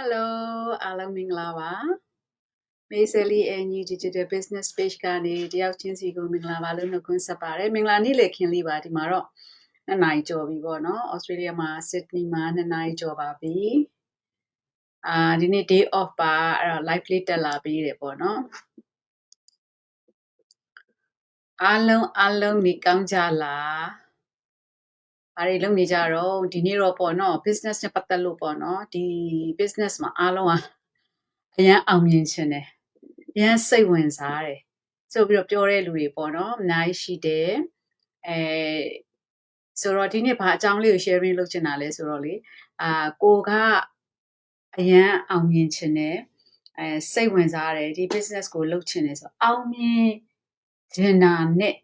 Hello အားလုံးမင်္ဂလာပါမေဆယ်လီအန်ယူ Digital Business Page ကနေတယောက်ချင်းစီကိုမင်္ဂလာပါလို့နှုတ်ခွန်းဆက်ပါတယ်မင်္ဂလာနေ့လေခင်လေးပါဒီမှာတော့နှစ်နာရီကျော်ပြီပေါ့နော်ဩစတြေးလျမှာ Sydney မှာနှစ်နာရီကျော်ပါပြီအာဒီနေ့ day off ပါအဲ့တော့ live လေးတက်လာပြီးတယ်ပေါ့နော်အားလုံးအားလုံးနေကောင်းကြလား ဘာတွေလုပ်နေကြတော့ဒီနေ့တော့ပေါ့နော် business နဲ့ပတ်သက်လို့ပေါ့နော်ဒီ business မှာအားလုံးကအရန်အောင်မြင်ခြင်းတယ်အရန်စိတ်ဝင်စားတယ်ဆိုပြီးတော့ပြောတဲ့လူတွေပေါ့နော်အများကြီးရှိတယ်အဲဆိုတော့ဒီနေ့ဘာအကြောင်းလေးကို sharing လုပ်ချင်တာလဲဆိုတော့လေအာကိုကအရန်အောင်မြင်ခြင်းတယ်အဲစိတ်ဝင်စားတယ်ဒီ business ကိုလုပ်ချင်တယ်ဆိုတော့အောင်မြင်ခြင်းနာနဲ့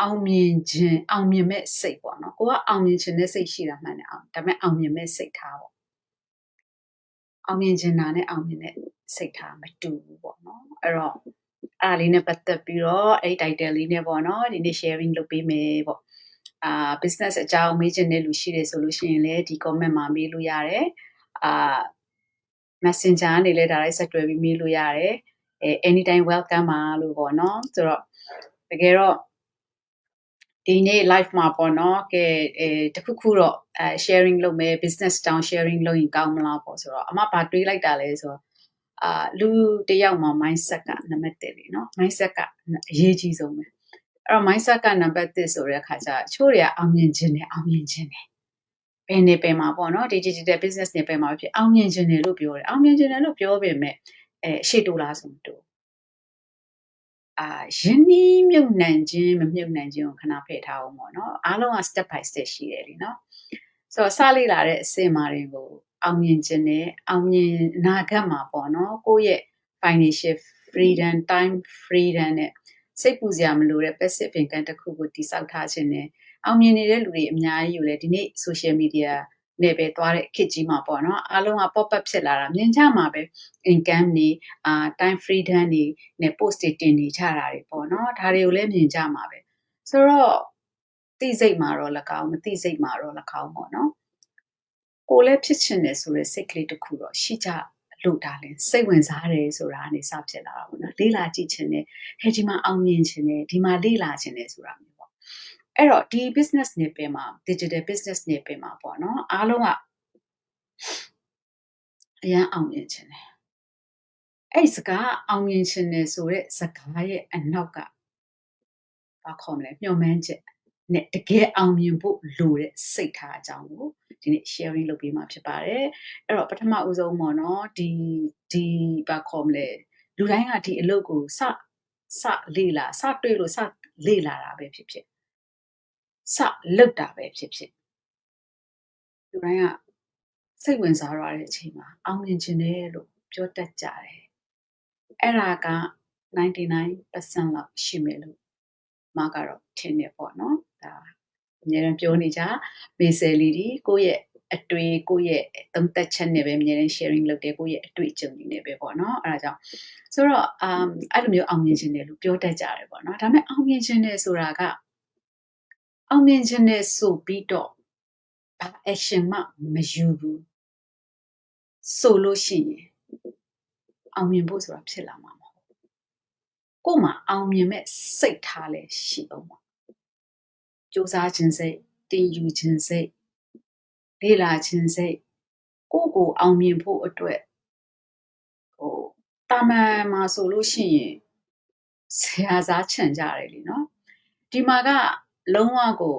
အောင်မြင်ခြင်းအောင်မြင်မဲ့စိတ်ပေါ့နော်ကိုကအောင်မြင်ခြင်းနဲ့စိတ်ရှိတာမှန်တယ်အောင်ဒါပေမဲ့အောင်မြင်မဲ့စိတ်ထားပေါ့အောင်မြင်ခြင်းနာနဲ့အောင်မြင်တဲ့စိတ်ထားမတူဘူးပေါ့နော်အဲ့တော့အားလေးနဲ့ပတ်သက်ပြီးတော့အဲ့ title လေးနဲ့ပေါ့နော်ဒီနေ့ sharing လုပ်ပေးမယ်ပေါ့အာ business အကြောင်းမေးချင်တဲ့လူရှိတယ်ဆိုလို့ရှိရင်လည်းဒီ comment မှာမေးလို့ရတယ်အာ messenger ကနေလည်း direct ဆက်တွဲပြီးမေးလို့ရတယ်အဲ anytime welcome ပါလို့ပေါ့နော်ဆိုတော့တကယ်တော့ ဒီနေ့ live မှာပေါ့နော်ကဲအဲတခုခုတော့အဲ sharing လုပ်မယ် business down sharing လုပ်ရင်ကောင်းမလားပေါ့ဆိုတော့အမဘာတွေးလိုက်တာလဲဆိုတော့အာလူတယောက်မှာ mindset ကနံပါတ်1လေနော် mindset ကအရေးကြီးဆုံးပဲအဲ့တော့ mindset ကနံပါတ်1ဆိုတဲ့အခါကျအချို့တွေကအောင်မြင်ခြင်းနဲ့အောင်မြင်ခြင်းနဲ့ဘယ်နေပယ်မှာပေါ့နော်ဒီ digital business နေပယ်မှာဖြစ်အောင်မြင်ခြင်းတယ်လို့ပြောတယ်အောင်မြင်ခြင်းတယ်လို့ပြောပေမဲ့အဲရှေ့တူလားဆိုမတူ အာယင်းနှီးမြုပ်နှံခြင်းမမြုပ်နှံခြင်းကိုခဏဖယ်ထားအောင်ပေါ့နော်အားလုံးက step by step ရှိတယ်လीနော်ဆိုတော့စလေးလာတဲ့အစင်မာတွေကိုအောင်မြင်ခြင်းနဲ့အောင်မြင်အနာဂတ်မှာပေါ့နော်ကိုယ့်ရဲ့ financial freedom time freedom နဲ့စိတ်ပူစရာမလိုတဲ့ passive income တစ်ခုကိုတည်ဆောက်ထားခြင်းနဲ့အောင်မြင်နေတဲ့လူတွေအများကြီးอยู่လေဒီနေ့ social media နဲ့ပဲသွားတဲ့ခစ်ကြီးမှာပေါ့နော်အားလုံးက pop up ဖြစ်လာတာမြင်ကြမှာပဲ income နေအာ time freedom နေနဲ့ post တွေတင်နေကြတာတွေပေါ့နော်ဒါတွေကိုလည်းမြင်ကြမှာပဲဆိုတော့သိစိတ်မှာတော့၎င်းမသိစိတ်မှာတော့၎င်းပေါ့နော်ကိုလည်းဖြစ်ချင်တယ်ဆိုတဲ့စိတ်ကလေးတစ်ခုတော့ရှိကြလို့ဒါလည်းစိတ်ဝင်စားတယ်ဆိုတာကနေစဖြစ်လာတာပေါ့နော်လေးလာကြည့်ချင်တယ်ဟဲ့ဒီမှာအောင်မြင်ချင်တယ်ဒီမှာလေးလာချင်တယ်ဆိုတာမျိုးပေါ့ အဲ့တော့ဒီ business နေပင်မှာ digital business နေပင်မှာပေါ့နော်အားလုံးကအရန်အောင်မြင်ချင်တယ်အဲ့စကားအောင်မြင်ချင်တယ်ဆိုတဲ့စကားရဲ့အနောက်ကဘာခေါ်မလဲမျှော်မှန်းချက်နဲ့တကယ်အောင်မြင်ဖို့လိုတဲ့စိတ်ထားအကြောင်းကိုဒီနေ့ sharing လုပ်ပေးမှာဖြစ်ပါတယ်အဲ့တော့ပထမဦးဆုံးပေါ့နော်ဒီဒီဘာခေါ်မလဲလူတိုင်းကဒီအလုပ်ကိုစစလေ့လာစတွေ့လို့စလေ့လာတာပဲဖြစ်ဖြစ် စလုပ်တာပဲဖြစ်ဖြစ်လူတိုင်းကစိတ်ဝင်စားရတဲ့အချိန်မှာအောင်မြင်ခြင်းတယ်လို့ပြောတတ်ကြတယ်အဲ့ဒါက99%လောက်ရှိမယ်လို့မကတော့ထင်နေပေါ့နော်ဒါအများအားပြောနေကြမေဆယ်လီဒီကိုယ့်ရဲ့အတွေ့ကိုယ့်ရဲ့သုံးသက်ချက်နဲ့ပဲအများအား sharing လုပ်တယ်ကိုယ့်ရဲ့အတွေ့အကြုံတွေနဲ့ပဲပေါ့နော်အဲဒါကြောင့်ဆိုတော့ um အဲ့လိုမျိုးအောင်မြင်ခြင်းတယ်လို့ပြောတတ်ကြတယ်ပေါ့နော်ဒါပေမဲ့အောင်မြင်ခြင်းတယ်ဆိုတာက အောင်မြင်ခြင်းတယ်ဆိုပြီးတော့ဘာ action မှမယူဘူးဆိုလို့ရှိရင်အောင်မြင်ဖို့ဆိုတာဖြစ်လာမှာမဟုတ်ကို့မှာအောင်မြင်မဲ့စိတ်ထားလည်းရှိအောင်ပါစူးစမ်းခြင်းစိတ်တင်ယူခြင်းစိတ်လေ့လာခြင်းစိတ်ကိုယ့်ကိုအောင်မြင်ဖို့အတွက်ဟိုတာမန်မှာဆိုလို့ရှိရင်ဆရာစားချန်ကြတယ်လीနော်ဒီမှာက လုံးဝကို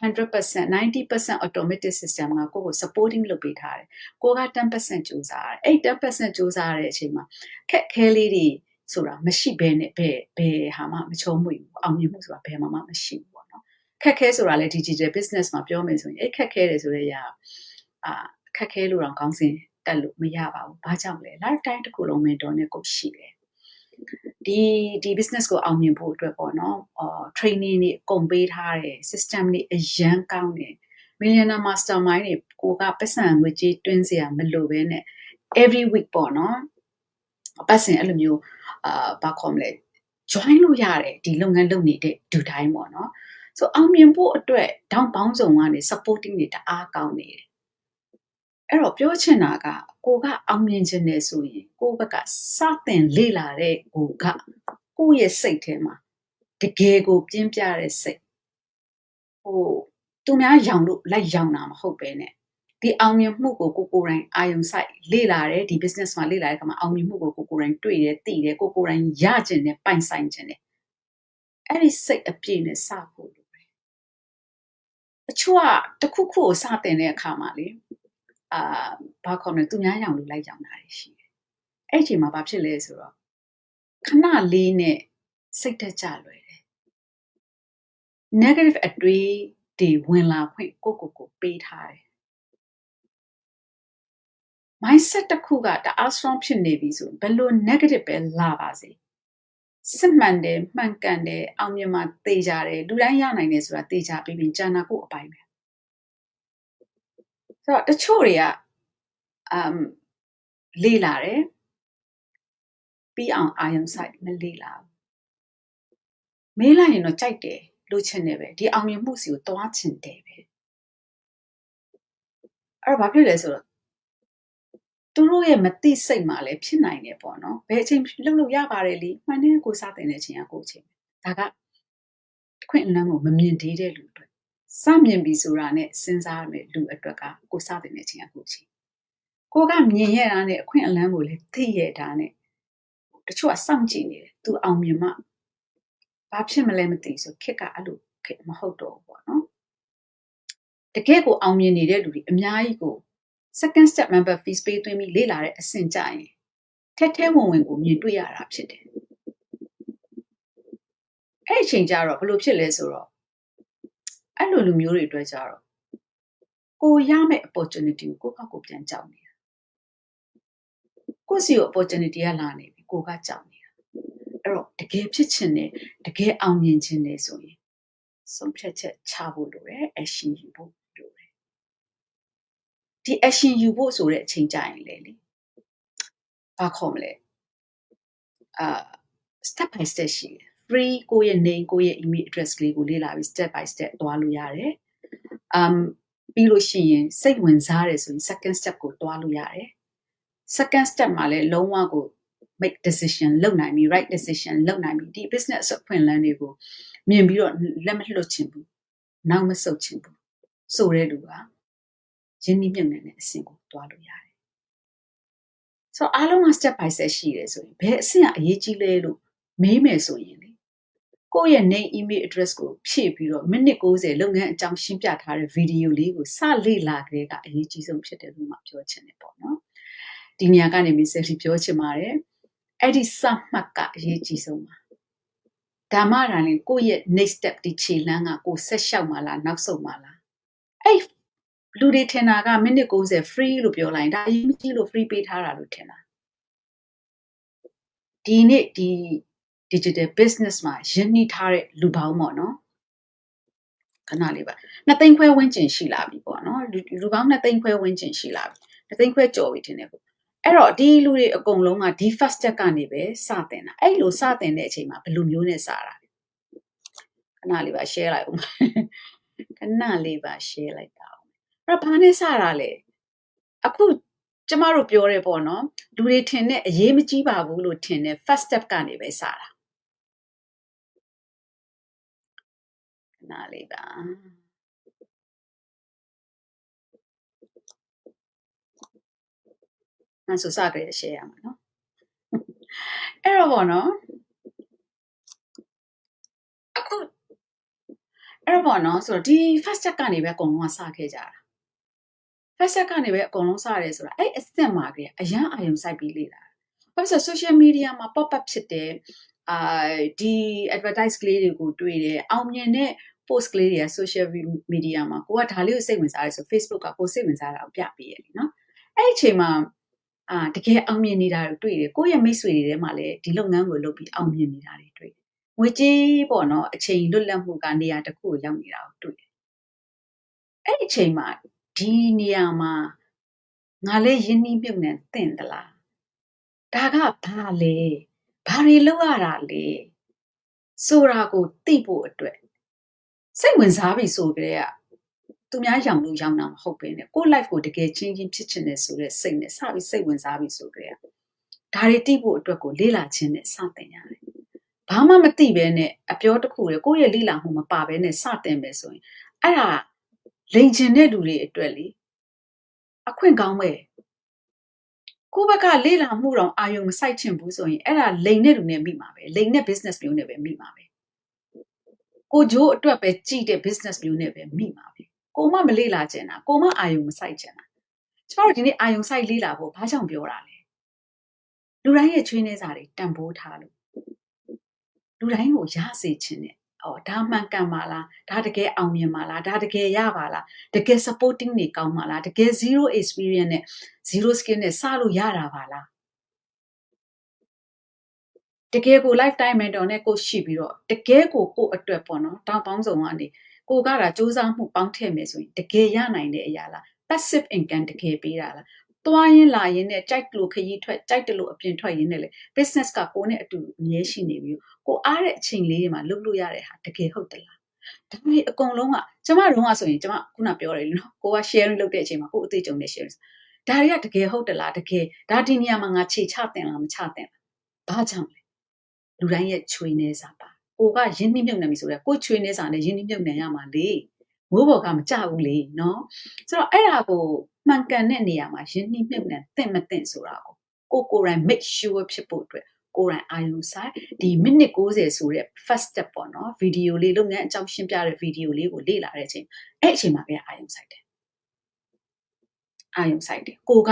100% 90% automatic system ကကိုယ့်ကို supporting လုပ်ပေးထားတယ်ကိုက10%ကြိုးစားတယ်အဲ့10%ကြိုးစားတဲ့အချိန်မှာခက်ခဲလေးတွေဆိုတာမရှိဘဲနဲ့ဘယ်ဘယ်ဟာမှမချုံးမွေဘူးအောင်မြင်မှုဆိုတာဘယ်မှမရှိဘူးပေါ့နော်ခက်ခဲဆိုတာလည်း digital business မှာပြောမယ်ဆိုရင်အဲ့ခက်ခဲတယ်ဆိုတဲ့အရာအာခက်ခဲလို့တော့ကောင်းစင်တက်လို့မရပါဘူးဘာကြောင့်လဲ lifetime တစ်ခုလုံး mentor နဲ့ကိုရှိတယ် ဒီဒီ business ကိုအောင်မြင်ဖို့အတွက်ပေါ့နော်အာ training တွေအကုန်ပေးထားတယ် system တွေအရန်ကောင်းတယ် millionaire mastermind တွေကိုကပတ်စံငွေကြေးတွင်းစရာမလိုဘဲနဲ့ every week ပေါ့နော်ပတ်စံအဲ့လိုမျိုးအာဘာခေါ်မလဲ join လို့ရတယ်ဒီလုပ်ငန်းလုပ်နေတဲ့ဒူတိုင်းပေါ့နော်ဆိုအောင်မြင်ဖို့အတွက်တောင်းပေါင်းစုံကနေ supporting တွေတအားကောင်းနေတယ်အဲ့တော့ပြောချင်တာက ကိုကအောင်မြင်ခြင်းနဲ့ဆိုရင်ကိုယ့်ဘက်ကစတင်လေ့လာတဲ့ကိုကကိုယ့်ရဲ့စိတ်ထဲမှာတကယ်ကိုပြင်းပြတဲ့စိတ်ဟိုသူများရောင်လို့လိုက်ရောင်တာမဟုတ်ပဲနဲ့ဒီအောင်မြင်မှုကိုကိုကိုယ်တိုင်အာယုံဆိုင်လေ့လာတယ်ဒီ business မှာလေ့လာတဲ့အခါမှာအောင်မြင်မှုကိုကိုကိုယ်တိုင်တွေ့တယ်သိတယ်ကိုကိုယ်တိုင်ရကျင်တယ်ပိုင်ဆိုင်ကျင်တယ်အဲ့ဒီစိတ်အပြည့်နဲ့စဖို့လိုတယ်အချို့ကတစ်ခုခုကိုစတင်တဲ့အခါမှာလေ အာဘာခေါ်မလဲသူများရောင်လို့လိုက်ရောင်တာရှိတယ်အဲ့ဒီအချိန်မှာဘာဖြစ်လဲဆိုတော့ခဏလေးနဲ့စိတ်တက်ကြလွယ်တယ် negative အတွေးတွေဝင်လာခွင့်ကိုကိုကိုပေးထားတယ် mindset တစ်ခုကတအား strong ဖြစ်နေပြီဆိုဘယ်လို negative ပဲလာပါစေစစ်မှန်တယ်မှန်ကန်တယ်အောင်မြင်မှသိကြတယ်လူတိုင်းရနိုင်တယ်ဆိုတာသိကြပြီးပြီးကျန်တာကိုအပိုင်းပဲ ဆိုတော့တချို့တွေကအမ်လေးလာတယ်ပြီးအောင်အာယုံဆိုင်မလေးလာဘူးမေးလိုက်ရင်တော့ကြိုက်တယ်လို့ချင်တယ်ပဲဒီအောင်မြင်မှုစီကိုတွားချင်တယ်ပဲအဲ့တော့ဘာဖြစ်လဲဆိုတော့သူတို့ရဲ့မသိစိတ်မှလည်းဖြစ်နိုင်တယ်ပေါ့နော်ဘယ်အချိန်လှုပ်လို့ရပါတယ်လीမှန်တယ်ကိုစားတင်တဲ့အချိန်ကကိုအချိန်ဒါကခွင့်အလန်းကိုမမြင်သေးတဲ့လူအတွက် စမြင်ပြီဆိုတာနဲ့စဉ်းစားရမယ်လူအတွက်ကကိုစားတင်တဲ့အချိန်ကကိုအချိန်ကိုကမြင်ရတာနဲ့အခွင့်အလန်းကိုလည်းသိရတာနဲ့တချို့ကစောင့်ကြည့်နေတယ်သူအောင်မြင်မှဘာဖြစ်မလဲမသိဆိုခက်ကအဲ့လိုခက်မဟုတ်တော့ဘူးပေါ့နော်တကယ်ကိုအောင်မြင်နေတဲ့လူတွေအများကြီးကို second step member fees ပေးသွင်းပြီးလေ့လာတဲ့အဆင့်ကြရင်ထက်ထဲဝင်ဝင်ကိုမြင်တွေ့ရတာဖြစ်တယ်အဲ့ဒီအချိန်ကျတော့ဘယ်လိုဖြစ်လဲဆိုတော့ အဲ့လိုလူမျိုးတွေအတွက်ကျတော့ကိုရမယ့် opportunity ကိုကိုယ့်ဘက်ကိုပြန်ကြောက်နေတာကိုယ့်စီကို opportunity ကလာနေပြီကိုကကြောက်နေတာအဲ့တော့တကယ်ဖြစ်ချင်တယ်တကယ်အောင်မြင်ချင်တယ်ဆိုရင်ဆုံးဖြတ်ချက်ချဖို့လိုတယ် action ယူဖို့လိုတယ်ဒီ action ယူဖို့ဆိုတဲ့အချိန်ကြရင်လေလေဘာခေါ်မလဲအာ step by step ရှိတယ် free ကိုယ့်ရဲ့ name ကိုယ့်ရဲ့ email address ကလေးကိုလေ့လာပြီး step by step သွားလို့ရတယ် um ပြီးလို့ရှိရင်စိတ်ဝင်စားတယ်ဆိုရင် second step ကိုသွားလို့ရတယ် second step မှာလည်းလုံးဝကို make decision လုပ်နိုင်ပြီ right decision လုပ်နိုင်ပြီဒီ business အဖွင့်လန်းတွေကိုမြင်ပြီးတော့လက်မလွတ်ချင်ဘူးနောက်မဆုတ်ချင်ဘူးဆိုတဲ့လူကရင်းနှီးမြှုပ်နှံတဲ့အဆင့်ကိုသွားလို့ရတယ်ဆိုတော့အားလုံးက step by step ရှိတယ်ဆိုရင်ဘယ်အဆင့်ကအရေးကြီးလဲလို့မေးမယ်ဆိုရင်လေ ကိုယ့်ရဲ့ name email address ကိုဖြည့်ပြီးတော့မိနစ်60လုပ်ငန်းအကြောင်းရှင်းပြထားတဲ့ဗီဒီယိုလေးကိုစလေ့လာကြတဲ့ကအရေးကြီးဆုံးဖြစ်တယ်လို့မှပြောချင်တယ်ပေါ့နော်ဒီနေရာကနေ message ပြောချင်ပါတယ်အဲ့ဒီစမှတ်ကအရေးကြီးဆုံးပါဓမ္မရန်လေးကိုယ့်ရဲ့ next step ဒီခြေလမ်းကကိုဆက်လျှောက်မှာလားနောက်ဆုတ်မှာလားအဲ့လူတွေထင်တာကမိနစ်60 free လို့ပြောလိုက်ဒါအရေးမကြီးလို့ free ပေးထားတာလို့ထင်တာဒီနေ့ဒီ digital business မှာရင်းနှီးထားတဲ့လူပေါင်းပေါ့နော်ခဏလေးပါနှစ်သိန်းခွဲဝန်းကျင်ရှိလာပြီပေါ့နော်လူလူပေါင်းနှစ်သိန်းခွဲဝန်းကျင်ရှိလာပြီနှစ်သိန်းခွဲကျော်ပြီထင်တယ်ပေါ့အဲ့တော့ဒီလူတွေအကုန်လုံးကဒီ first step ကနေပဲစတင်တာအဲ့လိုစတင်တဲ့အချိန်မှာဘယ်လိုမျိုးနဲ့စတာလဲခဏလေးပါ share လိုက်ဦးခဏလေးပါ share လိုက်တာအဲ့တော့ဘာနဲ့စတာလဲအခုကျမတို့ပြောရဲပေါ့နော်လူတွေထင်တဲ့အရေးမကြီးပါဘူးလို့ထင်တဲ့ first step ကနေပဲစတာ ခဏလေးပါအဲ့ဆိုစကြရ share ရမှာနော်အဲ့တော့ပေါ့နော်အခုအဲ့တော့ပေါ့နော်ဆိုတော့ဒီ first step ကနေပဲအကုန်လုံးကစခဲ့ကြတာ first step ကနေပဲအကုန်လုံးစရဲဆိုတာအဲ့အစ်စ်မှာကအရန်အာယုံစိုက်ပြီးလေ့လာဘာလို့ဆို social media မှာ pop up ဖြစ်တယ်အာဒီ advertise ကလေးတွေကိုတွေ့တယ်အောင်မြင်တဲ့ post ကလေးတွေက social media မှာကိုကဒါလေးကိုစိတ်ဝင်စားရဲဆို Facebook ကကိုစိတ်ဝင်စားတာကိုပြပေးရလေနော်အဲ့ဒီအချိန်မှာအာတကယ်အောင်မြင်နေတာကိုတွေ့တယ်ကိုရဲ့မိတ်ဆွေတွေထဲမှာလည်းဒီလုပ်ငန်းကိုလုပ်ပြီးအောင်မြင်နေတာတွေတွေ့တယ်ငွေကြေးပေါ့နော်အချိန်လွတ်လပ်မှုကနေရာတစ်ခုကိုရောက်နေတာကိုတွေ့တယ်အဲ့ဒီအချိန်မှာဒီနေရာမှာငါလည်းယဉ်နှီးမြုပ်နှံသင့်သလားဒါကဘာလဲဘာတွေလောက်ရတာလဲဆိုတာကိုသိဖို့အတွက် စိတ်ဝင်စားပြီဆိုကြတဲ့သူများရောင်လို့ရောင်တာမဟုတ်ဘဲနဲ့ကိုယ့် life ကိုတကယ်ချင်းချင်းဖြစ်ချင်တယ်ဆိုတဲ့စိတ်နဲ့စပြီးစိတ်ဝင်စားပြီးဆိုကြရဒါတွေတိဖို့အတွက်ကိုလေ့လာခြင်းနဲ့စတင်ရတယ်ဘာမှမသိဘဲနဲ့အပြောတစ်ခုလေကိုယ့်ရဲ့လေ့လာမှုမပါဘဲနဲ့စတင်မယ်ဆိုရင်အဲ့ဒါလိန်ချင်တဲ့လူတွေအတွက်လေအခွင့်ကောင်းပဲကိုယ့်ဘက်ကလေ့လာမှုတော့အာယုံမဆိုင်ချင်ဘူးဆိုရင်အဲ့ဒါလိန်တဲ့လူနဲ့မိမှာပဲလိန်တဲ့ business မျိုးနဲ့ပဲမိမှာပဲ ကိုဂျိုးအတွက်ပဲကြည့်တဲ့ business မျိုးနဲ့ပဲမိမှာပဲကိုမမလေ့လာချင်တာကိုမအာယုံမဆိုင်ချင်တာကျမတို့ဒီနေ့အာယုံဆိုင်လေ့လာဖို့ဘာကြောင့်ပြောတာလဲလူတိုင်းရဲ့ချွေးနှဲစာတွေတန်ဖိုးထားလို့လူတိုင်းကိုရစေချင်တယ်အော်ဒါမှန်ကန်ပါလားဒါတကယ်အောင်မြင်ပါလားဒါတကယ်ရပါလားတကယ် supporting တွေကောင်းပါလားတကယ် zero experience နဲ့ zero skill နဲ့စလို့ရတာပါလား တကယ်ကို lifetime mentor နဲ့ကိုရှိပြီးတော့တကယ်ကိုကိုအတွက်ပေါ့နော်တောင်းပေါင်းစုံကနေကိုကတာစူးစမ်းမှုပေါင်းထည့်မယ်ဆိုရင်တကယ်ရနိုင်တဲ့အရာလား passive income တကယ်ပေးတာလားသွားရင်လာရင်နဲ့ကြိုက်လို့ခရီးထွက်ကြိုက်တယ်လို့အပြင်ထွက်ရင်းနဲ့လေ business ကကိုနဲ့အတူအမြဲရှိနေပြီးကိုအားတဲ့အချိန်လေးတွေမှာလုပ်လို့ရတဲ့ဟာတကယ်ဟုတ်သလားဒါပေမဲ့အကုန်လုံးကကျမတို့ကဆိုရင်ကျမခုနပြောတယ်နော်ကိုက sharing လုပ်တဲ့အချိန်မှာကိုအသေးကြုံနေ sharing ဒါတွေကတကယ်ဟုတ်သလားတကယ်ဒါဒီနေရာမှာငါခြေချတင်လားမချတင်လားဘာကြောင့်လဲ လူတိုင်းရဲ့ချွေနေစားပါကိုကရင်းနှီးမြုပ်နှံပြီဆိုတော့ကိုချွေနေစားနဲ့ရင်းနှီးမြုပ်နှံရမှာလေမိုးပေါ်ကမကြဘူးလေနော်ဆိုတော့အဲ့ဒါကိုမှန်ကန်တဲ့နေရာမှာရင်းနှီးမြုပ်နှံသင့်မသင့်ဆိုတာကိုကိုကိုယ်တိုင် make sure ဖြစ်ဖို့အတွက်ကိုယ်တိုင်အာယုံဆိုင်ဒီမိနစ်60ဆိုတဲ့ first step ပေါ့နော်ဗီဒီယိုလေးလုပ်ငန်းအကြောင်းရှင်းပြတဲ့ဗီဒီယိုလေးကိုလေ့လာတဲ့အချိန်အဲ့အချိန်မှာပဲအာယုံဆိုင်တယ်အာယုံဆိုင်တယ်ကိုက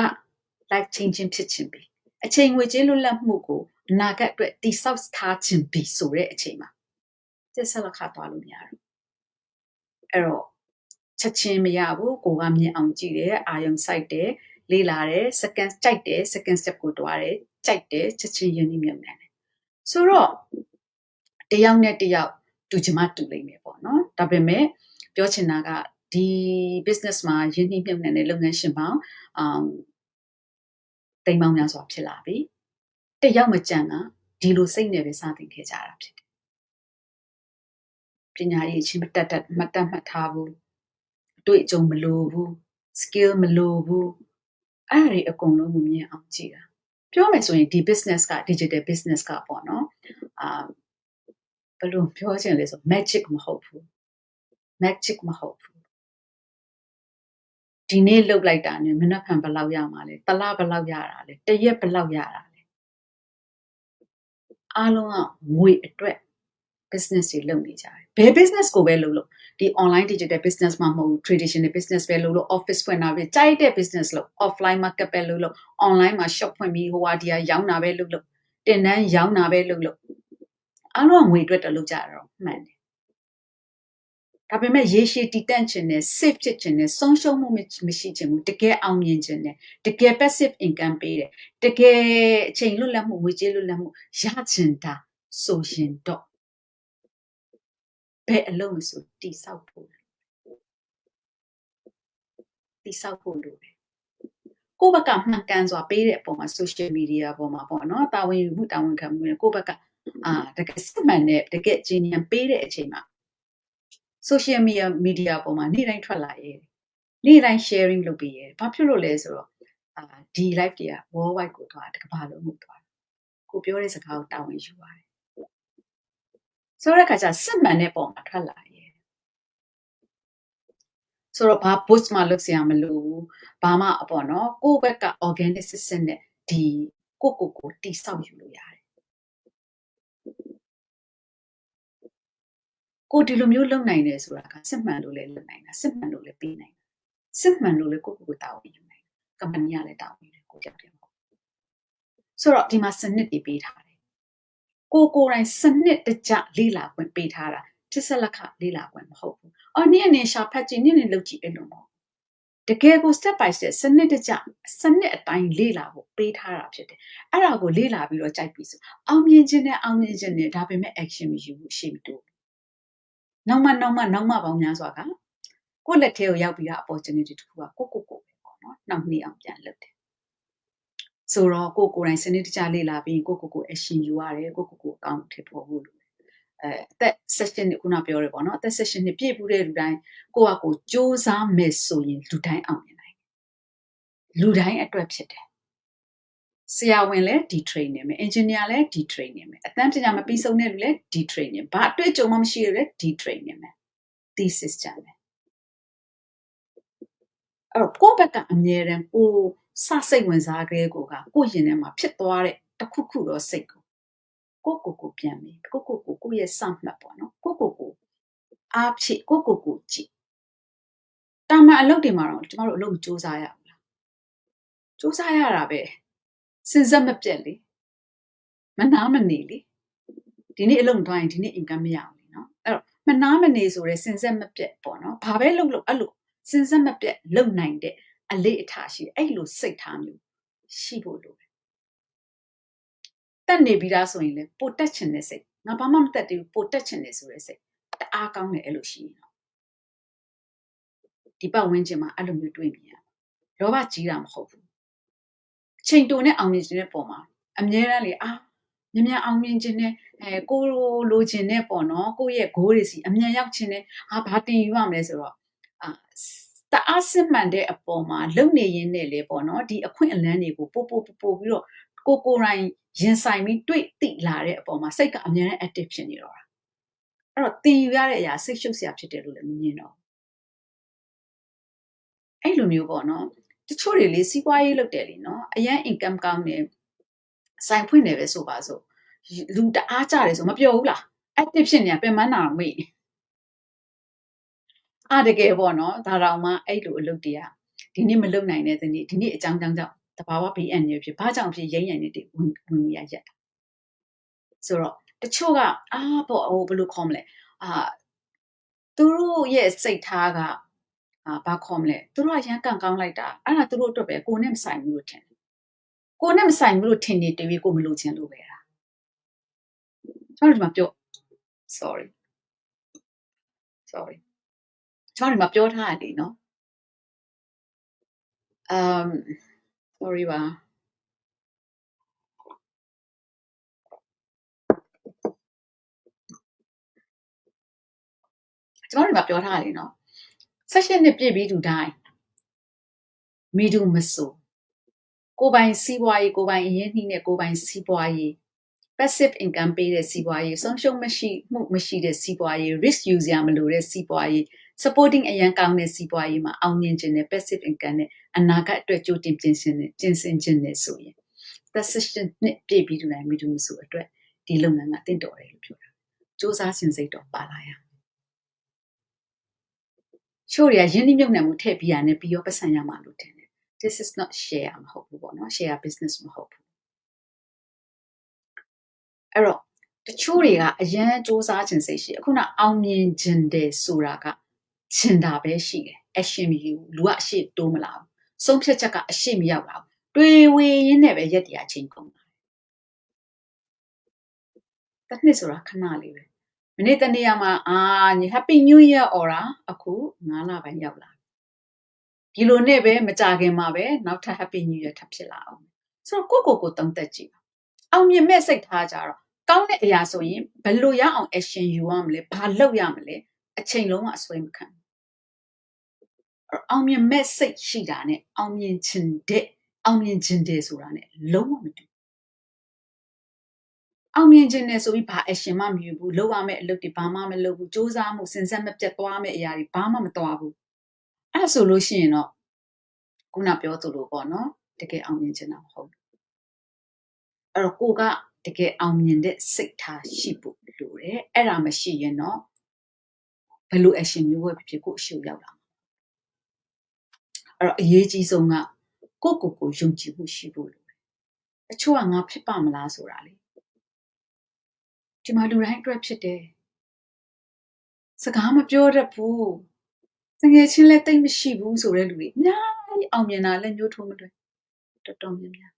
life changing ဖြစ်ခြင်းပြီ အချိန်ငွေကြေးလွတ်လပ်မှုကိုအနာဂတ်အတွက်တိဆောက်ထားခြင်းပြီဆိုတဲ့အချိန်မှာတက်ဆက်လက်ခသွားလို့မရဘူးအဲ့တော့ချက်ချင်းမရဘူးကိုကမြင်အောင်ကြည့်တယ်အာယုံစိုက်တယ်လေးလာတယ် second ကြိုက်တယ် second step ကိုတွားတယ်ကြိုက်တယ်ချက်ချင်းယဉ်နေမြုံနေတယ်ဆိုတော့တယောက်နဲ့တယောက်တူချင်မှတူလိမ့်မယ်ပေါ့နော်ဒါပေမဲ့ပြောချင်တာကဒီ business မှာယဉ်နှိမ့်မြုံနေတဲ့လုပ်ငန်းရှင်ပေါင်းအမ် တိမ်ပေါင်းများစွာဖြစ်လာပြီတယောက်မကြံကဒီလိုစိတ်နဲ့ပဲစတင်ခဲ့ကြတာဖြစ်တယ်ပညာရေးချင်းမတက်တက်မတက်မှတ်ထားဘူးအတွေ့အကြုံမလိုဘူး skill မလိုဘူးအဲ့ဒါတွေအကုန်လုံးကိုမြင်အောင်ကြည့်တာပြောမယ်ဆိုရင်ဒီ business က digital business ကပေါ့နော်အာဘယ်လိုပြောချင်လဲဆို magic မဟုတ်ဘူး magic မဟုတ်ဘူး ဒီနေ့လုတ်လိုက်တာနဲ့မနှက်ဖန်ဘယ်လောက်ရမှာလဲတလားဘယ်လောက်ရတာလဲတရက်ဘယ်လောက်ရတာလဲအားလုံးကငွေအတွက် business တွေလုပ်နေကြတယ်ဘယ် business ကိုပဲလုပ်လို့ဒီ online digital business မှာမဟုတ်ဘူး traditional business ပဲလုပ်လို့ office ဖွင့်တာပဲကြိုက်တဲ့ business လုပ် offline market ပဲလုပ်လို့ online မှာ shop ဖွင့်ပြီးဟိုဟာဒီဟာရောင်းတာပဲလုပ်လို့တင်တန်းရောင်းတာပဲလုပ်လို့အားလုံးကငွေအတွက်တလုပ်ကြတာတော့မှန်တယ် ဒါပေမဲ့ရေရှည်တည်တံ့ခြင်းနဲ့ safe ဖြစ်ခြင်းနဲ့ဆုံးရှုံးမှုမရှိခြင်းဘူးတကယ်အောင်မြင်ခြင်းနဲ့တကယ် passive income ပေးတယ်တကယ်အချိန်လွတ်လပ်မှုငွေကြေးလွတ်လပ်မှုရခြင်းတာဆိုရင်တော့ဘယ်အလုပ်မဆိုတိဆောက်ဖို့တိဆောက်ဖို့လိုတယ်ကိုယ့်ဘက်ကမှန်ကန်စွာပေးတဲ့အပေါ်မှာ social media ပေါ်မှာပေါ့နော်တာဝန်ယူမှုတာဝန်ခံမှုနဲ့ကိုယ့်ဘက်ကအာတကယ်စစ်မှန်တဲ့တကယ်ဂျင်းညံပေးတဲ့အချိန်မှာ social media media ပေါ်မှာနေ့တိုင်းထွက်လာရဲ့နေ့တိုင်း sharing လုပ်ပေးရဲ့ဘာဖြစ်လို့လဲဆိုတော့အာဒီ live တွေက worldwide ကိုသွားတကဘာလုံးမှုသွားကိုပြောတဲ့စကားကိုတာဝန်ယူပါတယ်ဆိုတော့ခါကျစစ်မှန်တဲ့ပုံမှာထွက်လာရဲ့ဆိုတော့ဘာ boost မှလုပ်စရာမလိုဘူးဘာမှအပေါ့နော်ကိုယ့်ဘက်က organic စစ်စစ်နဲ့ဒီကိုကိုကိုတိဆောက်ယူလို့ရတယ် ကိုဒီလိုမျိုးလုပ်နိုင်တယ်ဆိုတာကစစ်မှန်လို့လည်းလုပ်နိုင်တာစစ်မှန်လို့လည်းပြီးနိုင်တာစစ်မှန်လို့လည်းကိုကိုကိုတာဝန်ယူနိုင်ကမ္ပဏီကလည်းတာဝန်ယူတယ်ကိုကြောက်တယ်ပေါ့ဆိုတော့ဒီမှာစနစ်တွေပေးထားတယ်ကိုကိုယ်တိုင်စနစ်တကျလေ့လာခွင့်ပေးထားတာဖြစ်ဆက်လက်ခလေ့လာခွင့်မဟုတ်ဘူးအော်နည်းအနေရှာဖတ်ကြည့်နည်းနဲ့လုပ်ကြည့်အဲ့လိုမဟုတ်တကယ်ကို step by step စနစ်တကျစနစ်အတိုင်းလေ့လာဖို့ပေးထားတာဖြစ်တယ်အဲ့ဒါကိုလေ့လာပြီးတော့ကြိုက်ပြီးဆိုအောင်မြင်ခြင်းနဲ့အောင်မြင်ခြင်းနဲ့ဒါပေမဲ့ action မယူဘူးရှေ့မတိုး နောက်မှနောက်မှနောက်မှပေါင်းများစွာကကိုယ့်လက်ထဲကိုရောက်ပြီးတာ opportunity တစ်ခုကကိုကိုကိုပဲပေါ့နော်နောက်နှစ်အောင်ပြန်လုပ်တယ်ဆိုတော့ကိုကိုယ်တိုင်စနစ်တကျလေ့လာပြီးကိုကိုကို action ယူရတယ်ကိုကိုကိုအကောင့်ထည့်ဖို့လို့အဲအသက် session ခုနပြောရဲပေါ့နော်အသက် session နှစ်ပြည့်ဘူးတဲ့လူတိုင်းကိုယ့်အကိုစူးစမ်းမယ်ဆိုရင်လူတိုင်းအောင်မြင်နိုင်လူတိုင်းအတွက်ဖြစ်တယ် ဆရာဝန်လည်းဒီ training မယ် engineer လည်းဒီ training မယ်အတန်းပညာမပြီးဆုံးတဲ့လူလည်းဒီ training ဘာအတွေ့အကြုံမှမရှိရလည်းဒီ training မယ်ဒီ system မယ်အဲ့တော့ကိုယ့်ဘက်ကအမြဲတမ်းကိုစစိတ်ဝင်စားကြတဲ့ကိုကကိုယ့်ရင်ထဲမှာဖြစ်သွားတဲ့တစ်ခုခုတော့စိတ်ကိုကိုကိုကိုပြန်ပြီကိုကိုကိုကိုရဲ့စမှတ်ပေါ့နော်ကိုကိုကိုအားဖြည့်ကိုကိုကိုကြည့်တာမန်အလုပ်တွေမှာတော့ကျမတို့အလုပ်မစူးစမ်းရဘူးလားစူးစမ်းရတာပဲ စဉ်ဆက်မပြတ်လေမနာမနေလေဒီနေ့အလုပ်တွိုင်းဒီနေ့ income မရဘူးလေနော်အဲ့တော့မနာမနေဆိုရဲစဉ်ဆက်မပြတ်ပေါ့နော်ဘာပဲလုပ်လို့အဲ့လိုစဉ်ဆက်မပြတ်လုပ်နိုင်တဲ့အလေးအထားရှိအဲ့လိုစိတ်ထားမျိုးရှိဖို့လိုတယ်တက်နေပြီးသားဆိုရင်လေပိုတက်ချင်တဲ့စိတ်ငါဘာမှမတက်သေးဘူးပိုတက်ချင်တယ်ဆိုတဲ့စိတ်တအားကောင်းတယ်အဲ့လိုရှိရင်တော့ဒီပတ်ဝန်းကျင်မှာအဲ့လိုမျိုးတွေ့မြင်ရလောဘကြီးတာမဟုတ်ဘူးအ ချိန်တုံနဲ့အောင်မြင်ခြင်းနဲ့ပုံမှာအမြဲတမ်းလေအာမြန်မြန်အောင်မြင်ခြင်းနဲ့အဲကိုလိုလိုချင်တဲ့ပေါ့နော်ကိုရဲ့ goal တွေစီအမြန်ရောက်ခြင်းနဲ့အာဘာတင်ယူရမလဲဆိုတော့အာတအားစစ်မှန်တဲ့အပေါ်မှာလုံနေရင်းနဲ့လေပေါ့နော်ဒီအခွင့်အလန်းတွေကိုပို့ပို့ပို့ပြီးတော့ကိုကိုရိုင်းရင်ဆိုင်ပြီးတွေ့တိလာတဲ့အပေါ်မှာစိတ်ကအများနဲ့ active ဖြစ်နေတော့တာအဲ့တော့တင်ယူရတဲ့အရာစိတ်ရှုပ်စရာဖြစ်တယ်လို့လည်းမမြင်တော့အဲ့လိုမျိုးပေါ့နော် တချို့တွေလေစီးပွားရေးလုပ်တယ်လीနော်အရန် income ကောင်းတယ်ဆိုင်ဖွင့်တယ်ပဲဆိုပါစို့လူတအားကြတယ်ဆိုမပြောဘူးလား active ဖြစ်နေတာပြန်မနာတော့မေ့အားတကယ်ပေါ့နော်ဒါတောင်မှအဲ့လိုအလုပ်တွေကဒီနေ့မလုပ်နိုင်တဲ့ဒီနေ့ဒီနေ့အကြောင်းကြောင့်ကြောင့်တဘာဝ BN မျိုးဖြစ်ဘာကြောင့်ဖြစ်ရိမ့်ရံနေတွေဝင်ဝင်ရရက်တာဆိုတော့တချို့ကအာပေါ့ဟိုဘယ်လိုခေါ်မလဲအာသူတို့ရဲ့စိတ်ထားကအာ ဘာခေါ်မလဲသူတို့ကရမ်းကန်ကောင်းလိုက်တာအဲ့ဒါသူတို့အတွက်ပဲကိုနဲ့မဆိုင်ဘူးလို့ထင်တယ်ကိုနဲ့မဆိုင်ဘူးလို့ထင်နေတယ်ပြီးကိုမလို့ချင်လို့ပဲလားကျွန်တော်ဒီမှာပြော sorry sorry ကျွန်တော်ဒီမှာပြောထားရတယ်နော် um sorry ပါကျွန်တော်ဒီမှာပြောထားရတယ်နော် session နဲ့ပြည့်ပြီးသူတိုင်းမိတူမဆိုကိုပိုင်စီးပွားရေးကိုပိုင်အရင်နှီးနဲ့ကိုပိုင်စီးပွားရေး passive income ပေးတဲ့စီးပွားရေးဆုံးရှုံးမရှိမှုမရှိတဲ့စီးပွားရေး risk ယူစရာမလိုတဲ့စီးပွားရေး supporting အရန်ကောင်းတဲ့စီးပွားရေးမှာအောင်မြင်ခြင်းနဲ့ passive income နဲ့အနာဂတ်အတွက်ကြိုတင်ပြင်ဆင်နေကျင်ဆင်ခြင်းနဲ့ဆိုရင် decision နဲ့ပြည့်ပြီးတူနိုင်မိတူမဆိုအတွက်ဒီလုပ်ငန်းကတင့်တော်တယ်လို့ပြောတာစ조사စဉ်စိတ်တော့ပါလာရ ချို့တွေကရင်းနှီးမြှုပ်နှံမှုထည့်ပြီးရတယ်ပြီးရောပတ်စံရမှာလို့ထင်တယ် this is not share မဟုတ်ဘူးပေါ့နော် share business မဟုတ်ဘူးအဲ့တော့တချို့တွေကအရန်စူးစမ်းခြင်းစိတ်ရှိအခုနအောင်မြင်ခြင်းတယ်ဆိုတာကချင်တာပဲရှိတယ်အရှင်မယူလူကအရှိတိုးမလာဘူးဆုံးဖြတ်ချက်ကအရှိမရောက်လာဘူးတွေးဝေရင်းနဲ့ပဲရက်တရားချင်းကုန်တာတစ်နှစ်ဆိုတာခဏလေးပဲ မနေ့တနေ့ကမှအာညီ Happy New Year aura အခု9လပိုင်းရောက်လာဒီလိုနဲ့ပဲမကြခင်မှာပဲနောက်ထပ် Happy New Year ထပ်ဖြစ်လာအောင်ဆိုတော့ကိုကိုကိုတုံးသက်ကြည့်အောင်မြင်မဲ့စိတ်ထားကြတော့ကောင်းတဲ့အရာဆိုရင်ဘယ်လိုရအောင် action ယူရမလဲဘာလုပ်ရမလဲအချိန်လုံးဝအစွဲမခံအောင်မြင်မဲ့စိတ်ရှိတာနဲ့အောင်မြင်ခြင်းတဲ့အောင်မြင်ခြင်းတဲ့ဆိုတာနဲ့လုံးဝမတူ အောင်မြင်ခြင်းနဲ့ဆိုပြီးဘာ action မှမယူဘူးလုပ်ရမယ့်အလုပ်တွေဘာမှမလုပ်ဘူးစူးစမ်းမှုစဉ်ဆက်မပြတ်သွားမယ့်အရာတွေဘာမှမသွားဘူးအဲ့ဒါဆိုလို့ရှိရင်တော့ခုနပြောသလိုပေါ့နော်တကယ်အောင်မြင်ခြင်းတော့မဟုတ်ဘူးအဲ့တော့ကိုကတကယ်အောင်မြင်တဲ့စိတ်ထားရှိဖို့လိုတယ်အဲ့ဒါမရှိရင်တော့ဘယ်လို action မျိုးပဲဖြစ်ဖြစ်ကိုအရှုပ်ရောက်လာအဲ့တော့အရေးကြီးဆုံးကကိုကိုကိုယုံကြည်မှုရှိဖို့လိုတယ်အချို့ကငါဖြစ်ပါမလားဆိုတာလေ ဒီမှာလူတိုင်းအတွက်ဖြစ်တယ်စကားမပြောတတ်ဘူးတကယ်ချင်းလည်းတိတ်မရှိဘူးဆိုတဲ့လူတွေအများကြီးအောင်မြင်တာလည်းမျိုးထိုးမတွေ့တော်တော်များများ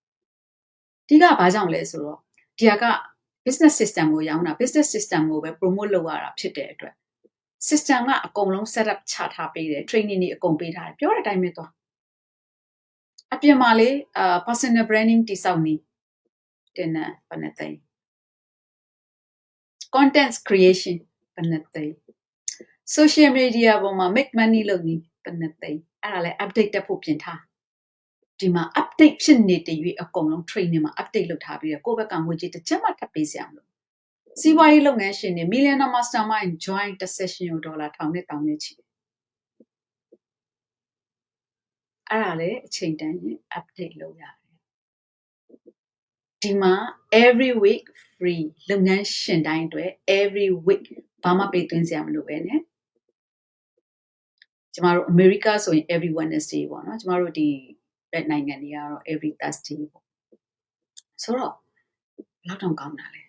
ဒီကဘာကြောင့်လဲဆိုတော့ဒီက business system ကိုရောင်းတာ business system ကိုပဲ promote လုပ်ရတာဖြစ်တဲ့အတွက် system ကအကုန်လုံး set up ချထားပေးတယ် training တွေအကုန်ပေးထားတယ်ပြောတဲ့အတိုင်းပဲသွားအပြင်မှာလေအာ personal branding တိစောက်နေတင်တဲ့ဘယ်နဲ့သိ content creation ဘယ်နှစ်သိန်း social media ပေါ်မှာ make money လုပ်နေဘယ်နှစ်သိန်းအဲ့ဒါလဲ update တက်ဖို့ပြင်ထားဒီမှာ update ဖြစ်နေတဲ့၍အကုန်လုံး training မှာ update လုပ်ထားပြီးတော့ကိုယ့်ဘက်ကငွေကြေးတစ်ချက်မှထပ်ပေးစရာမလိုစီးပွားရေးလုပ်ငန်းရှင်တွေ millionaire mastermind join တစ် session ကိုဒေါ်လာထောင်နဲ့တောင်းနဲ့ချီအဲ့ဒါလေအချိန်တန်ရင် update လုပ်ရတယ်ဒီမှာ every week free လုပ်ငန်းရှင်တိုင်းအတွက် every week ဘာမှပေးသွင်းစရာမလိုပဲねကျမတို့ America ဆိုရင် every Wednesday ပေါ့နော်ကျမတို့ဒီဘက်နိုင်ငံတွေကတော့ every Thursday ပေါ့ဆိုတော့ဘယ်လောက်တောင်ကောင်းတာလဲ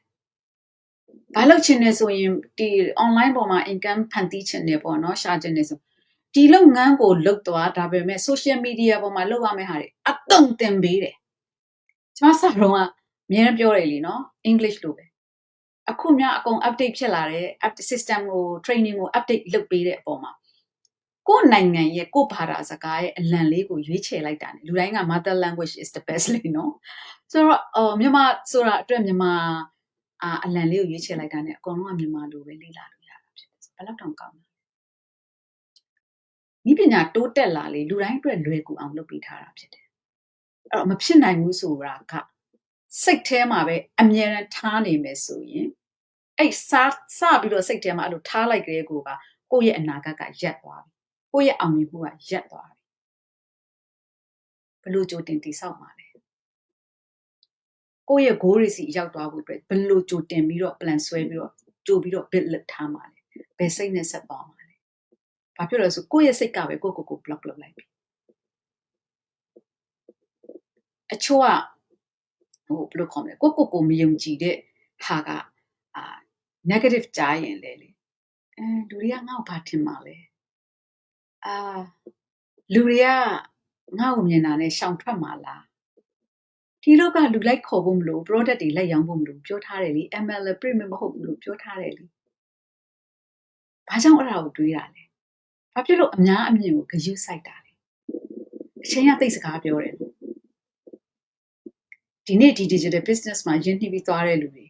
ဘာလုပ်ချင်နေဆိုရင်ဒီ online ပေါ်မှာ income ဖန်တီးချင်နေပေါ့နော်ရှာချင်နေဆိုဒီလုပ်ငန်းကိုလုပ်သွားဒါပေမဲ့ social media ပေါ်မှာလုပ်ရမယ့်ဟာတွေအတုံတင်ပေးတယ်ကျမစတော့က အများကြီးပြောတယ်လीနော် English လို့ပဲအခုမြအကုန် update ဖြစ်လာတဲ့ system ကို training ကို update လုပ်ပေးတဲ့အပေါ်မှာကိုယ်နိုင်ငံရဲ့ကိုယ်ဘာသာစကားရဲ့အလံလေးကိုရွေးချယ်လိုက်တာ ਨੇ လူတိုင်းက mother language is the best လေနော်ဆိုတော့အော်မြန်မာဆိုတာအတွက်မြန်မာအာအလံလေးကိုရွေးချယ်လိုက်တာ ਨੇ အကုန်လုံးကမြန်မာလိုပဲလေ့လာလို့ရတာဖြစ်တယ်ဘယ်လောက်တောင်ကောင်းလဲဤပညာတိုးတက်လာလေလူတိုင်းအတွက်လွယ်ကူအောင်လုပ်ပေးထားတာဖြစ်တယ်အဲ့တော့မဖြစ်နိုင်ဘူးဆိုတာက စိတ်ထဲမှာပဲအမြဲတမ်းထားနေမယ်ဆိုရင်အဲ့စားစပြီးတော့စိတ်ထဲမှာအဲ့လိုထားလိုက်ကြတဲ့ကိုကကိုယ့်ရဲ့အနာဂတ်ကရက်သွားပြီကိုယ့်ရဲ့အောင်မြင်မှုကရက်သွားပြီဘလို့ကြိုတင်တိဆောက်မှာလဲကိုယ့်ရဲ့ goal တွေစီရောက်သွားဖို့အတွက်ဘလို့ကြိုတင်ပြီးတော့ plan ဆွဲပြီးတော့ကြိုပြီးတော့ bid လုပ်ထားမှာလဲဘယ်စိတ်နဲ့ဆက်သွားမှာလဲဘာဖြစ်လို့လဲဆိုကိုယ့်ရဲ့စိတ်ကပဲကိုယ့်ကိုယ်ကို block လုပ်လိုက်ပြီအချို့က ဟိုဘယ်လိုခေါ်မလဲကိုယ့်ကိုယ်ကိုမယုံကြည်တဲ့ဟာကအာ negative ကြားရင်လေလေအဲလူတွေကငါ့ကိုဘာထင်မှာလဲအာလူတွေကငါ့ကိုမြင်တာနဲ့ရှောင်ထွက်မှာလားဒီလောကလူလိုက်ခေါ်ဖို့မလို့ product တွေလိုက်ရောင်းဖို့မလို့ပြောထားတယ်လी ML premium မဟုတ်ဘူးလို့ပြောထားတယ်လीဘာကြောင့်အဲ့ဒါကိုတွေးတာလဲဘာဖြစ်လို့အများအမြင်ကိုဂရုစိုက်တာလဲအချိန်ကသိစကားပြောတယ် ဒီနေ့ဒီ digital business မှာရင်းနှီးပြီးသွားတဲ့လူတွေ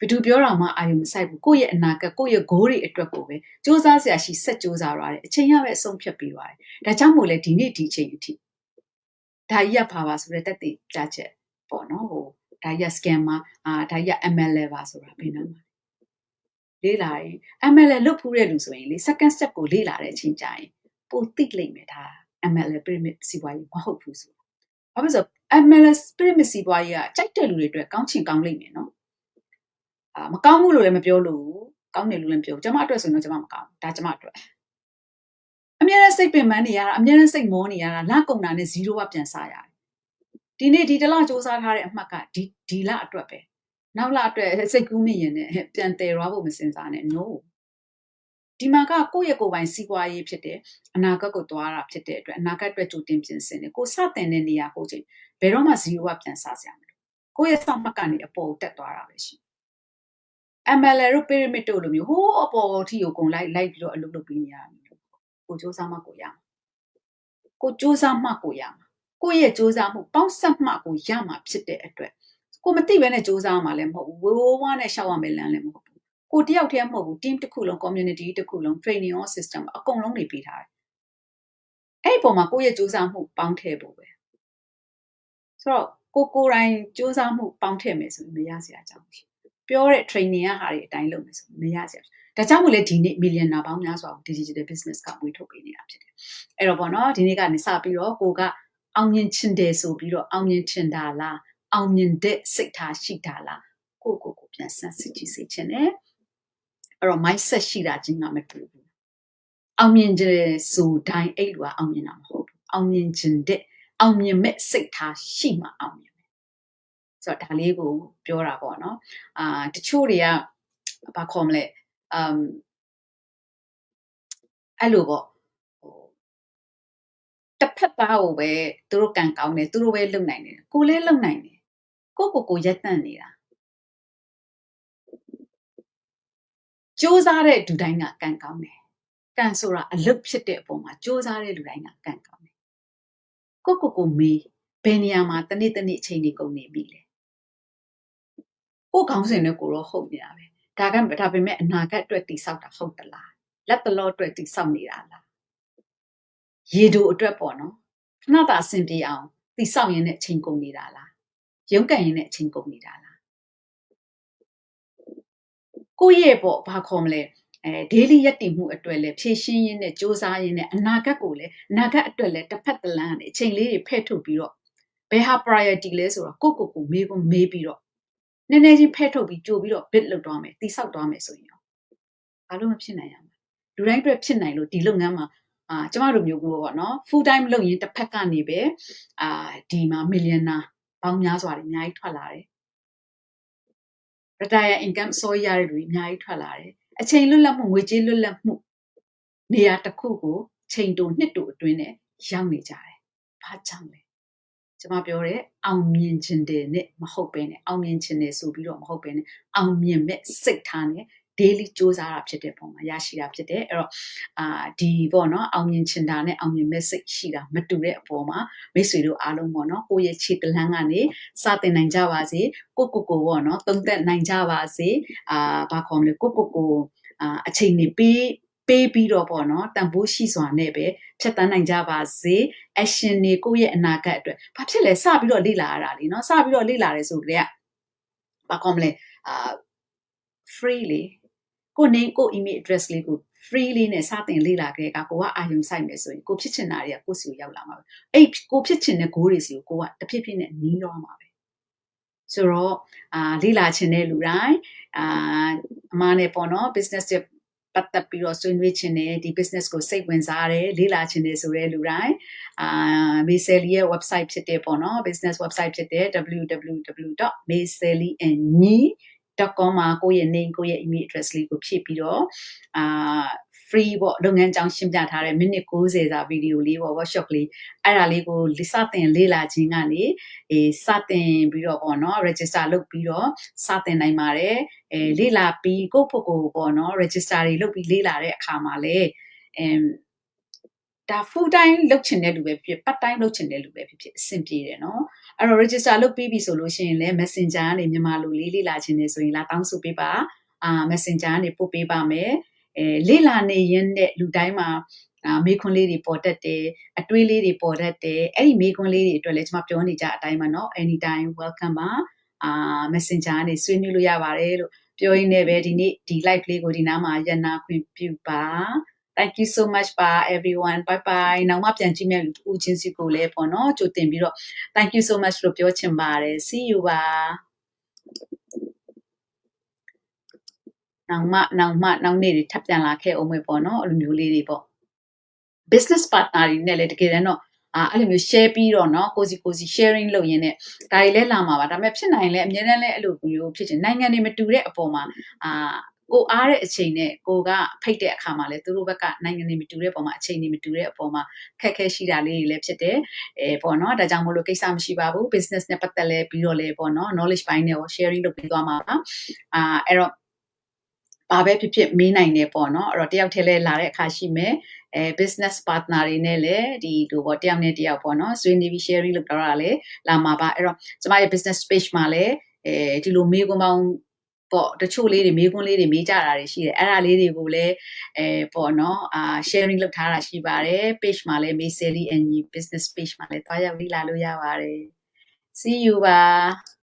ဘသူပြောတာမှအာရုံမစိုက်ဘူးကိုယ့်ရဲ့အနာဂတ်ကိုယ့်ရဲ့ goal တွေအတွက်ကိုပဲစူးစမ်းစရာရှိဆက်စူးစမ်းရတယ်အချိန်ရပဲအဆုံးဖြတ်ပြီးသွားတယ်ဒါကြောင့်မို့လဲဒီနေ့ဒီချိန်အထိဒါကြီးကပါပါဆိုတဲ့တက်တည်ကြချက်ပေါ့နော်ဟိုဒါကြီးက scammer အာဒါကြီးက MLM ပါဆိုတာဘယ်နှမှာလေးလာရင် MLM လုတ်ဖူးတဲ့လူဆိုရင်လေ second step ကိုလေးလာတဲ့အချိန်ကျရင်ပိုသိလိမ့်မယ်ဒါ MLM pyramid စီးပွားရေးမဟုတ်ဘူးဆိုဘာဖြစ်လို့ MLM pyramid စီးပွားရေးကကြိုက်တဲ့လူတွေအတွက်ကောင်းချင်ကောင်းလိမ့်မယ်နော်အာမကောင်းဘူးလို့လည်းမပြောလို့ကောင်းတယ်လို့လည်းပြောကျွန်မအတွက်ဆိုရင်တော့ကျွန်မမကောင်းဒါကျွန်မအတွက်အများနဲ့စိတ်ပင်ပန်းနေရတာအများနဲ့စိတ်မောနေရတာလကုန်တာနဲ့0ကပြန်စားရတယ်ဒီနေ့ဒီတလစ조사ထားတဲ့အမှတ်ကဒီဒီလအတွက်ပဲနောက်လအတွက်စိတ်ကူးမိရင်လည်းပြန်တည်ရွာဖို့မစင်စားနဲ့ no ဒီမှာကကိုယ့်ရဲ့ကိုယ်ပိုင်စီးပွားရေးဖြစ်တယ်အနာဂတ်ကိုသွားတာဖြစ်တဲ့အတွက်အနာဂတ်အတွက်ကြိုတင်ပြင်ဆင်တယ်ကိုစတင်တဲ့နေရာကိုချိန် ဘယ်တော့မှ0ကပြန်စားစရာမလိုကိုယ့်ရဲ့စောင့်မှတ်ကနေအပေါ်တက်သွားတာပဲရှိ MLA တို့ pyramid တို့လိုမျိုးဟိုးအပေါ်အထိကိုကုန်လိုက်လိုက်ပြီးတော့အလုပ်လုပ်ပေးနေရတာမျိုးကိုစူးစမ်းမှကိုရမှာကိုစူးစမ်းမှကိုရမှာကိုရဲ့စူးစမ်းမှုပေါင်းဆက်မှကိုရမှာဖြစ်တဲ့အတွက်ကိုမသိဘဲနဲ့စူးစမ်းမှာလည်းမဟုတ်ဘူးဝိုးဝါးနဲ့ရှောက်ရမယ်လမ်းလည်းမဟုတ်ဘူးကိုတယောက်တည်းမဟုတ်ဘူး team တစ်ခုလုံး community တစ်ခုလုံး training on system အကုန်လုံးနေပေးထားတယ်အဲ့ဒီပုံမှာကိုရဲ့စူးစမ်းမှုပေါင်းထည့်ဖို့ပဲ ဆိုတော့ကိုကိုယ်တိုင်စူးစမ်းမှုပေါင်းထည့်မယ်ဆိုရင်မရစရာအကြောင်းရှိပြောတဲ့ training ကဟာတွေအတိုင်းလုပ်မယ်ဆိုမရစရာဒါကြောင့်မို့လဲဒီနေ့ millionaire ပေါင်းများစွာကို digital business ကဝေထုတ်ပေးနေတာဖြစ်တယ်အဲ့တော့ပေါ့နော်ဒီနေ့ကနေစပြီးတော့ကိုကအောင်မြင်ချင်တယ်ဆိုပြီးတော့အောင်မြင်ချင်တာလားအောင်မြင်တဲ့စိတ်ထားရှိတာလားကိုကိုကိုပြန်ဆန်းစစ်ကြည့်စေချင်တယ်အဲ့တော့ mindset ရှိတာချင်းကမတူဘူးအောင်မြင်တယ်ဆိုတိုင်းအဲ့လိုကအောင်မြင်တာမဟုတ်ဘူးအောင်မြင်ချင်တဲ့ အောင်မြင်မဲ့စိတ်ထားရှိမှအောင်မြင်ဆိုတော့ဒါလေးကိုပြောတာပေါ့နော်အာတချို့တွေကဘာခေါ်မလဲအမ်အဲ့လိုပေါ့ဟိုတစ်ဖက်သားကိုပဲသူတို့ကန်ကောင်းတယ်သူတို့ပဲလုံနိုင်တယ်ကိုလည်းလုံနိုင်တယ်ကိုကိုကိုရက်တန့်နေတာစူးစားတဲ့လူတိုင်းကကန်ကောင်းတယ်ကန်ဆိုတာအလုတ်ဖြစ်တဲ့အပေါ်မှာစူးစားတဲ့လူတိုင်းကကန်ကောင်းတယ် ကိုကိုကိုမေးဘယ်နေရာမှာတနေ့တနေ့အချိန်ကြီးကုန်နေပြီလဲကိုခေါင်းစဉ်နဲ့ကိုတော့ဟုတ်နေတာပဲဒါကဒါပေမဲ့အနာဂတ်အတွက်တည်ဆောက်တာဟုတ်သလားလက်တလောအတွက်တည်ဆောက်နေတာလားရေတူအတွက်ပေါ့နော်ခဏတာအဆင်ပြေအောင်တည်ဆောက်ရင်လည်းအချိန်ကုန်နေတာလားရုန်းကန်ရင်လည်းအချိန်ကုန်နေတာလားကိုယ့်ရဲ့ပေါ့ဘာခေါ်မလဲ အဲ daily ရက်တည်မှုအတွက်လည်းဖြည့်ရှင်းရင်းနဲ့စ조사ရင်းနဲ့အနာဂတ်ကိုလည်းအနာဂတ်အတွက်လည်းတစ်ဖက်တစ်လမ်းနဲ့အချိန်လေးတွေဖဲ့ထုတ်ပြီးတော့ဘယ်ဟာ priority လဲဆိုတော့ကိုကိုကိုမေးကိုမေးပြီးတော့နည်းနည်းချင်းဖဲ့ထုတ်ပြီးကြိုပြီးတော့ bid လုပ်သွားမယ်တိဆောက်သွားမယ်ဆိုရင်ရောဘာလို့မဖြစ်နိုင်ရမလဲလူတိုင်းအတွက်ဖြစ်နိုင်လို့ဒီလုပ်ငန်းမှာအာကျမတို့မျိုးပေါ့နော် full time လုပ်ရင်တစ်ဖက်ကနေပဲအာဒီမှာ millionaire ပေါင်းများစွာတွေအများကြီးထွက်လာတယ် retire income စောရတဲ့လူတွေအများကြီးထွက်လာတယ် အချိန်လွတ်လပ်မှုငွေကြေးလွတ်လပ်မှုနေရာတစ်ခုကိုချိန်တိုနှစ်တိုအတွင်းနဲ့ရောက်နေကြတယ်ဘာကြောင့်လဲကျွန်မပြောတယ်အောင်မြင်ခြင်းတယ်နဲ့မဟုတ်ပဲနဲ့အောင်မြင်ခြင်းတယ်ဆိုပြီးတော့မဟုတ်ပဲနဲ့အောင်မြင်မဲ့စိတ်ထားနဲ့ daily စူးစမ်းတာဖြစ်တဲ့ပုံမှာရရှိတာဖြစ်တယ်အဲ့တော့အာဒီပေါ့နော်အောင်မြင်ချင်တာနဲ့အောင်မြင်မဲ့စိတ်ရှိတာမတူတဲ့အပေါ်မှာမိတ်ဆွေတို့အားလုံးပေါ့နော်ကိုယ့်ရဲ့ခြေတလန်းကနေစတင်နိုင်ကြပါစေကိုကိုကိုပေါ့နော်သုံးသက်နိုင်ကြပါစေအာဘာခေါ်မလဲကိုကိုကိုအာအချိန်နေပေးပေးပြီးတော့ပေါ့နော်တန်ဖိုးရှိစွာနဲ့ပဲဖြတ်တန်းနိုင်ကြပါစေ action တွေကိုယ့်ရဲ့အနာဂတ်အတွက်ဘာဖြစ်လဲစပြီးတော့လေ့လာရတာလीเนาะစပြီးတော့လေ့လာရဲဆိုကြတဲ့ဘာခေါ်မလဲအာ free လေ ကို name ကို email address လေးကို free လေးနဲ့စတင်လေ့လာခဲ့ကကိုကအာရုံစိုက်မယ်ဆိုရင်ကိုဖြစ်ချင်တာတွေကကိုစီကိုရောက်လာမှာပဲအဲ့ကိုဖြစ်ချင်တဲ့ goal တွေစီကိုကိုကတဖြည်းဖြည်းနဲ့နီးတော့မှာပဲဆိုတော့အာလေ့လာချင်တဲ့လူတိုင်းအာအမားနဲ့ပေါ့နော် business တွေပတ်သက်ပြီးတော့ဆွေးနွေးချင်တယ်ဒီ business ကိုစိတ်ဝင်စားတယ်လေ့လာချင်တယ်ဆိုတဲ့လူတိုင်းအာ Mayseli ရဲ့ website ဖြစ်တဲ့ပေါ့နော် business website ဖြစ်တဲ့ www.mayseli.com မှာကိုယ့်ရဲ့ name ကိုယ့်ရဲ့ email address လေးကိုဖြည့်ပြီးတော့အာ free ပေါ့လုပ်ငန်းကြောင်းရှင်းပြထားတဲ့မိနစ်60စာဗီဒီယိုလေးပေါ့ workshop လေးအဲ့ဒါလေးကိုစတင်လေ့လာခြင်းကနေအေးစတင်ပြီးတော့ပေါ့နော် register လုပ်ပြီးတော့စတင်နိုင်ပါတယ်အဲလေ့လာပြီးကိုယ့်ဖို့ကိုပေါ့နော် register တွေလုပ်ပြီးလေ့လာတဲ့အခါမှာလည်းအမ် ဒါ full time လုပ်ချင်တဲ့လူပဲဖြစ် part time လုပ်ချင်တဲ့လူပဲဖြစ်ဖြစ်အဆင်ပြေတယ်နော်အဲ့တော့ register လုပ်ပြီးပြီဆိုလို့ရှိရင်လည်း messenger ကနေမြန်မာလူလေးလေ့လာချင်တယ်ဆိုရင်လာတောင်းဆိုပေးပါအာ messenger ကနေပို့ပေးပါမယ်အဲလေ့လာနေရင်းနဲ့လူတိုင်းမှာအာမေခွန်းလေးတွေပေါ်တတ်တယ်အတွေးလေးတွေပေါ်တတ်တယ်အဲ့ဒီမေခွန်းလေးတွေအတွက်လည်းကျွန်မပြောနေကြအတိုင်းပါနော် anytime welcome ပါအာ messenger ကနေဆွေးနွေးလို့ရပါတယ်လို့ပြောရင်းနဲ့ပဲဒီနေ့ဒီ live လေးကိုဒီနားမှာရန်နာခွင့်ပြုပါ thank you so much ပါ everyone bye bye နောက်မှပြန်ကြည့်မယ်ဦးချင်းစီကိုလည်းပေါ့နော်ကြိုတင်ပြီးတော့ thank you so much လို့ပြောချင်ပါတယ် see you ပါနောက်မှနောက်မှနောက်နေ့တွေထပ်ပြန်လာခဲ့အောင်မယ်ပေါ့နော်အဲ့လိုမျိုးလေးတွေပေါ့ business partner တွေနဲ့လည်းတကယ်တမ်းတော့အာအဲ့လိုမျိုး share ပြီးတော့เนาะကိုစီကိုစီ sharing လုပ်ရင်းနဲ့ဒါတွေလည်းလာမှာပါဒါပေမဲ့ဖြစ်နိုင်လဲအများနဲ့လည်းအဲ့လိုမျိုးဖြစ်ချင်နိုင်ငံတွေမတူတဲ့အပေါ်မှာအာ ကိုအားတဲ့အချိန်နဲ့ကိုကဖိတ်တဲ့အခါမှာလည်းသူတို့ဘက်ကနိုင်ငံတွေမတူတဲ့ပုံမှာအချိန်တွေမတူတဲ့အပေါ်မှာခက်ခဲရှိတာလေးတွေလည်းဖြစ်တယ်အဲပေါ့နော်ဒါကြောင့်မို့လို့ကိစ္စမရှိပါဘူး business နဲ့ပတ်သက်လဲပြီးတော့လဲပေါ့နော် knowledge ပိုင်းနဲ့ရော sharing လုပ်ပြီးသွားမှာပါအာအဲ့တော့ဘာပဲဖြစ်ဖြစ်မေးနိုင်တယ်ပေါ့နော်အဲ့တော့တယောက်တည်းလဲလာတဲ့အခါရှိမယ်အဲ business partner တွေနဲ့လည်းဒီလိုပေါ့တယောက်နဲ့တယောက်ပေါ့နော်ဆွေးနွေးပြီး sharing လုပ်တော့တာလည်းလာမှာပါအဲ့တော့ကျမရဲ့ business page မှာလည်းအဲဒီလိုမေးခွန်းပေါင်း ပေါ့တချို့လေးတွေမေးခွန်းလေးတွေမေးကြတာတွေရှိတယ်အဲ့ဒါလေးတွေကိုလည်းအဲပေါ့နော်အာ sharing လုပ်ထားတာရှိပါတယ် page မှာလည်း Mayseli and business page မှာလည်းတွားရောက်လေ့လာလို့ရပါတယ် see you ပါ